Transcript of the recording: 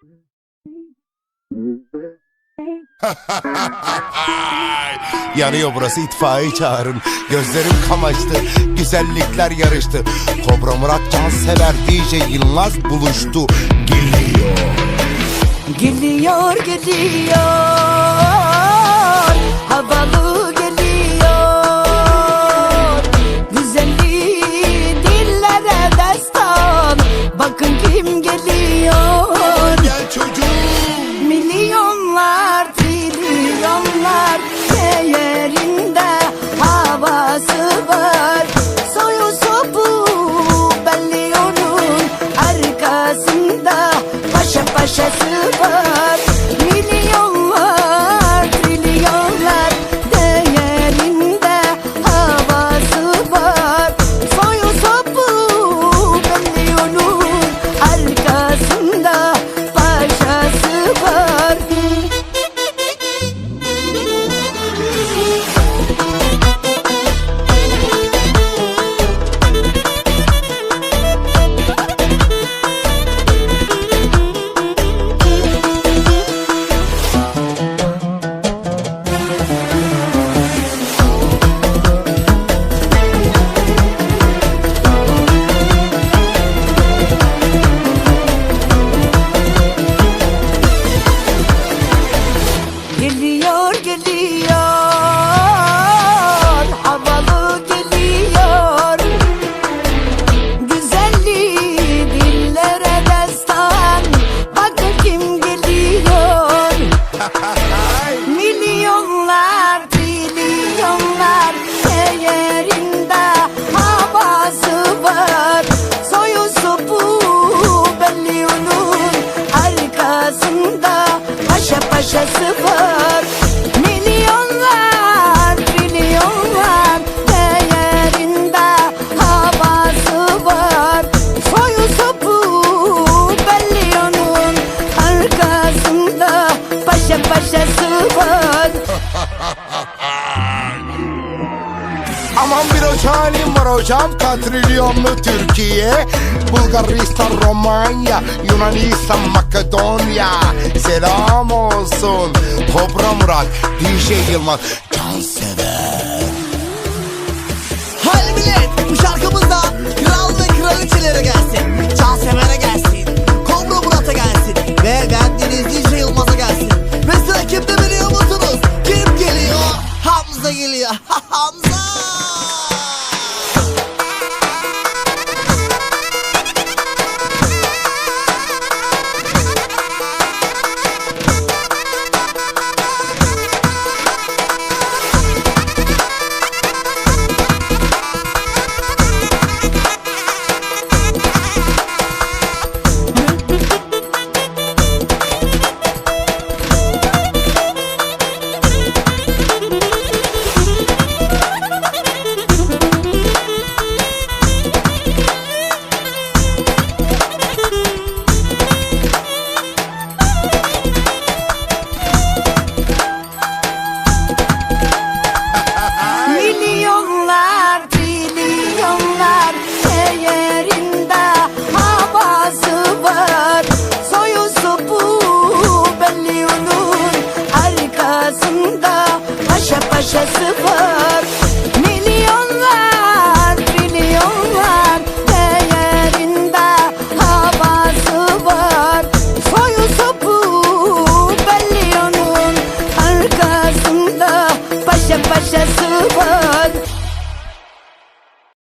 Yanıyor burası itfaiye çağırın. Gözlerim kamaştı, güzellikler yarıştı. Kobra Murat Cansever DJ Yılmaz buluştu. Geliyor. Geliyor geliyor Geliyor geliyor Aman bir halim var hocam Katrilyonlu Türkiye Bulgaristan, Romanya Yunanistan, Makedonya Selam olsun Kobra Murat DJ Yılmaz Cansever Hadi millet bu şarkımızda kral ve kraliçelere gelsin. Cansever'e gelsin. Kobra Murat'a gelsin. Ve bendeniz DJ Yılmaz'a gelsin. Ve sıra kimde biliyor musunuz? Kim geliyor? Hamza geliyor. Hamza! precious